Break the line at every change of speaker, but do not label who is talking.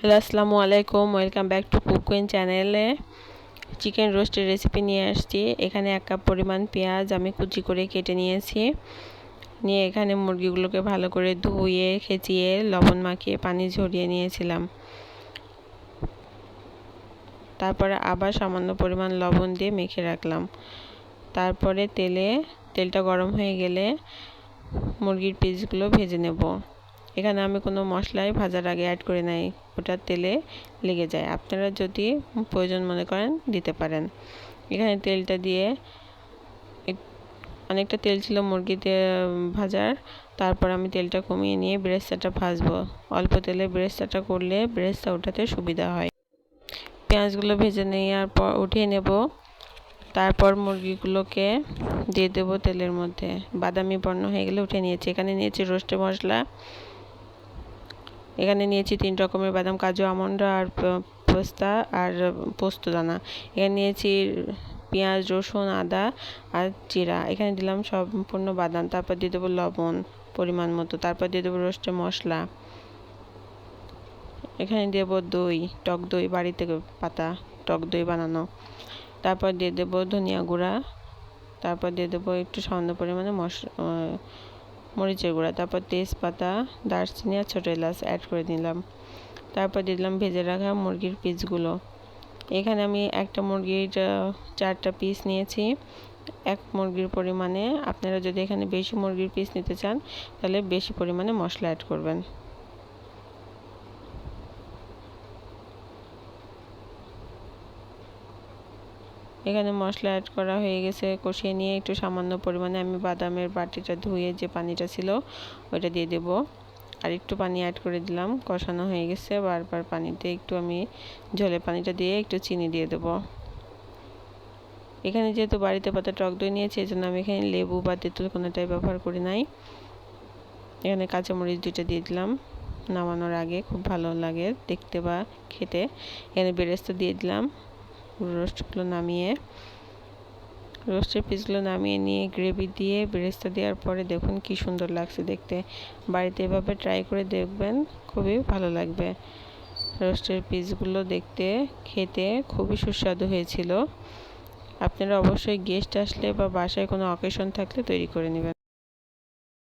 Hello আসসালামু আলাইকুম welcome back to কুকুইন চ্যানেলে চিকেন রোস্টের রেসিপি নিয়ে আসছি। এখানে এক কাপ পরিমাণ পেঁয়াজ আমি কুচি করে কেটে নিয়েছি। নিয়ে এখানে মুরগিগুলোকে ভালো করে ধুয়ে, খেচিয়ে, লবণ মাখিয়ে পানি ঝরিয়ে নিয়েছিলাম। তারপরে আবার সামান্য পরিমাণ লবণ দিয়ে মেখে রাখলাম। তারপরে তেলে, তেলটা গরম হয়ে গেলে মুরগির পিসগুলো ভেজে নেব। এখানে আমি কোনো মশলাই ভাজার আগে অ্যাড করে নাই। ওটা তেলে লেগে যায়। আপনারা যদি প্রয়োজন মনে করেন দিতে পারেন। এখানে তেলটা দিয়ে অনেকটা তেল ছিল মুরগিতে ভাজার। তারপর আমি তেলটা কমিয়ে নিয়ে ব্রেস্তাটা ভাজবো। অল্প তেলে ব্রেস্তাটা করলে ব্রেস্তা ওঠাতে সুবিধা হয়। পেঁয়াজগুলো ভেজে নেওয়ার পর উঠিয়ে নেব। তারপর মুরগিগুলোকে দিয়ে দেবো তেলের মধ্যে। বাদামি বর্ণ হয়ে গেলে উঠে নিয়েছি। এখানে নিয়েছি রোস্টে মশলা। এখানে নিয়েছি তিন রকমের বাদাম, কাজু, আমন্ড আর পোস্তা আর পোস্ত দানা এখানে নিয়েছি পেঁয়াজ, রসুন, আদা আর জিরা। এখানে দিলাম সম্পূর্ণ বাদাম, তারপর দিয়ে দেবো লবণ পরিমাণ মতো, তারপর দিয়ে দেবো রোস্টে মশলা। এখানে দেবো দই, টক দই বাড়িতে পাতা, টক দই বানানো। তারপর দিয়ে দেবো ধনিয়া গুঁড়া, তারপর দিয়ে দেবো একটু সামান্য পরিমাণে মশলা মরিচের গুঁড়া, তারপর তেজপাতা, দারচিনি আর ছোটো এলাচ অ্যাড করে দিলাম। তারপর দিলাম ভেজে রাখা মুরগির পিসগুলো। এখানে আমি একটা মুরগির চারটা পিস নিয়েছি। এক মুরগির পরিমাণে, আপনারা যদি এখানে বেশি মুরগির পিস নিতে চান, তাহলে বেশি পরিমাণে মশলা অ্যাড করবেন। এখানে মশলা অ্যাড করা হয়ে গেছে। কষিয়ে নিয়ে একটু সামান্য পরিমাণে আমি বাদামের বাটিটা ধুয়ে যে পানিটা ছিল, ওইটা দিয়ে দেব। আর একটু পানি অ্যাড করে দিলাম, কষানো হয়ে গেছে। বারবার পানিতে একটু আমি ঝোলে পানিটা দিয়ে একটু চিনি দিয়ে দেব। এখানে যেহেতু বাড়িতে পাতা টক দই নিয়েছি এই জন্য আমি এখানে লেবু বা তেঁতুল কোনোটাই ব্যবহার করি নাই। এখানে কাঁচামরিচ দুইটা দিয়ে দিলাম, নামানোর আগে খুব ভালো লাগে দেখতে বা খেতে। এখানে বেরেস্তা দিয়ে দিলাম রোস্টগুলো নামিয়ে, রোস্টের পিসগুলো নামিয়ে নিয়ে গ্রেভি দিয়ে বেরেস্তা দেওয়ার পরে দেখুন কি সুন্দর লাগছে দেখতে। বাড়িতে এভাবে ট্রাই করে দেখবেন, খুবই ভালো লাগবে। রোস্টের পিসগুলো দেখতে, খেতে খুবই সুস্বাদু হয়েছিল। আপনারা অবশ্যই গেস্ট আসলে বা বাসায় কোনো অকেশন থাকলে তৈরি করে নেবেন।